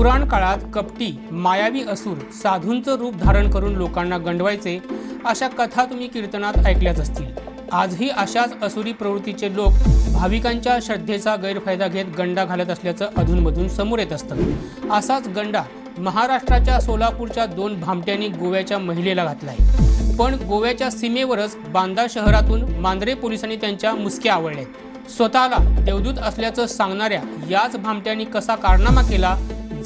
पुराण काळात कपटी मायावी असुर साधूंचं रूप धारण करून लोकांना गंडवायचे अशा कथा तुम्ही कीर्तनात ऐकल्याच असतील. आजही अशाच असुरी प्रवृत्तीचे लोक भाविकांच्या श्रद्धेचा गैरफायदा घेत गंडा घालत असल्याचं अधूनमधून समोर येत असतं. असाच गंडा महाराष्ट्राच्या सोलापूरच्या दोन भामट्यांनी गोव्याच्या महिलेला घातलाय. पण गोव्याच्या सीमेवरच बांदा शहरातून मांद्रे पोलिसांनी त्यांच्या मुसक्या आवळल्यात. स्वतःला देवदूत असल्याचं सांगणाऱ्या याच भामट्यांनी कसा कारनामा केला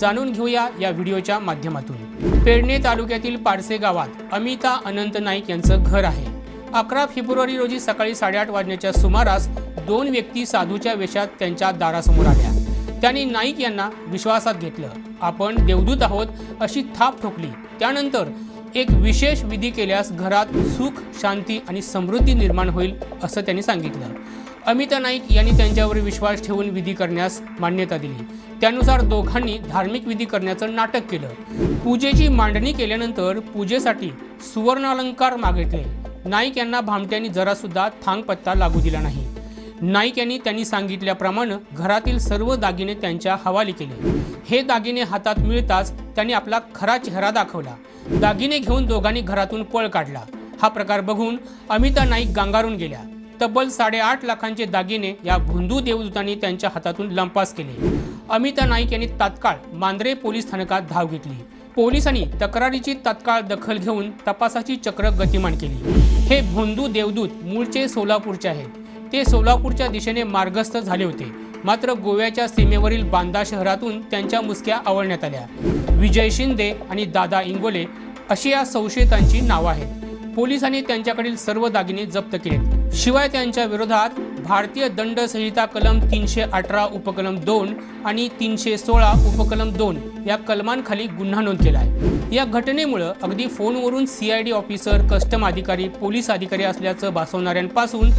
जाणून घेऊया या व्हिडिओच्या माध्यमातून. पेडणे तालुक्यातील पारसे गावात अमिता अनंत नाईक यांचं घर आहे. अकरा फेब्रुवारी रोजी सकाळी साडेआठ वाजण्याच्या सुमारास दोन व्यक्ती साधूच्या वेशात त्यांच्या दारासमोर आल्या. त्यांनी नाईक यांना विश्वासात घेतलं. आपण देवदूत आहोत अशी थाप ठोकली. त्यानंतर एक विशेष विधी केल्यास घरात सुख शांती आणि समृद्धी निर्माण होईल असं त्यांनी सांगितलं. अमिता नाईक यांनी त्यांच्यावर विश्वास ठेवून विधी करण्यास मान्यता दिली. त्यानुसार दोघांनी धार्मिक विधी करण्याचं नाटक केलं. पूजेची मांडणी केल्यानंतर पूजेसाठी सुवर्णालंकार मागितले. नाईक यांना भामट्यांनी जरासुद्धा थांगपत्ता लागू दिला नाही. नाईक यांनी त्यांनी सांगितल्याप्रमाणे घरातील सर्व दागिने त्यांच्या हवाली केले. हे दागिने हातात मिळताच त्यांनी आपला खरा चेहरा दाखवला. दागिने घेऊन दोघांनी घरातून पळ काढला. हा प्रकार बघून अमिता नाईक गांगारून गेल्या. तब्बल साडेआठ लाखांचे दागिने या भोंदू देवदूतांनी त्यांच्या हातातून लंपास केले. अमिता नाईक यांनी तात्काळ मांद्रे पोलीस स्थानकात धाव घेतली. पोलिसांनी तक्रारीची तात्काळ दखल घेऊन तपासाची चक्र गतिमान केली. हे भोंदू देवदूत मूळचे सोलापूरचे आहेत. ते सोलापूरच्या दिशेने मार्गस्थ झाले होते. मात्र गोव्याच्या सीमेवरील बांदा शहरातून त्यांच्या मुसक्या आवळण्यात आल्या. विजय शिंदे आणि दादा इंगोले अशी या संशयितांची नावं आहेत. पोलिसांनी त्यांच्याकडील सर्व दागिने जप्त केले शिवाय त्यांच्या विरोधात भारतीय दंड संहिता कलम तीनशे अठरा उपकलम दोन आणि तीनशे सोळा उपकलम दोन या कलमांखाली गुन्हा नोंद केला आहे. या घटनेमुळं अगदी फोनवरून C I D officer custom अधिकारी पोलीस अधिकारी असल्याचं भासवणाऱ्यांपासून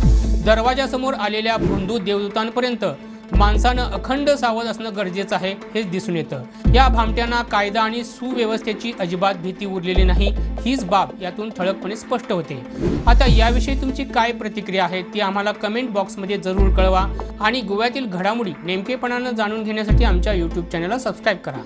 दरवाजासमोर आलेल्या भोंदू देवदूतांपर्यंत माणसानं अखंड सावध असणं गरजेचं आहे हेच दिसून येतं. या भामट्यांना कायदा आणि सुव्यवस्थेची अजिबात भीती उरलेली नाही हीच बाब यातून ठळकपणे स्पष्ट होते. आता याविषयी तुमची काय प्रतिक्रिया आहे ती आम्हाला कमेंट बॉक्समध्ये जरूर कळवा आणि गोव्यातील घडामोडी नेमकेपणानं जाणून घेण्यासाठी आमच्या यूट्यूब चॅनलला सबस्क्राईब करा.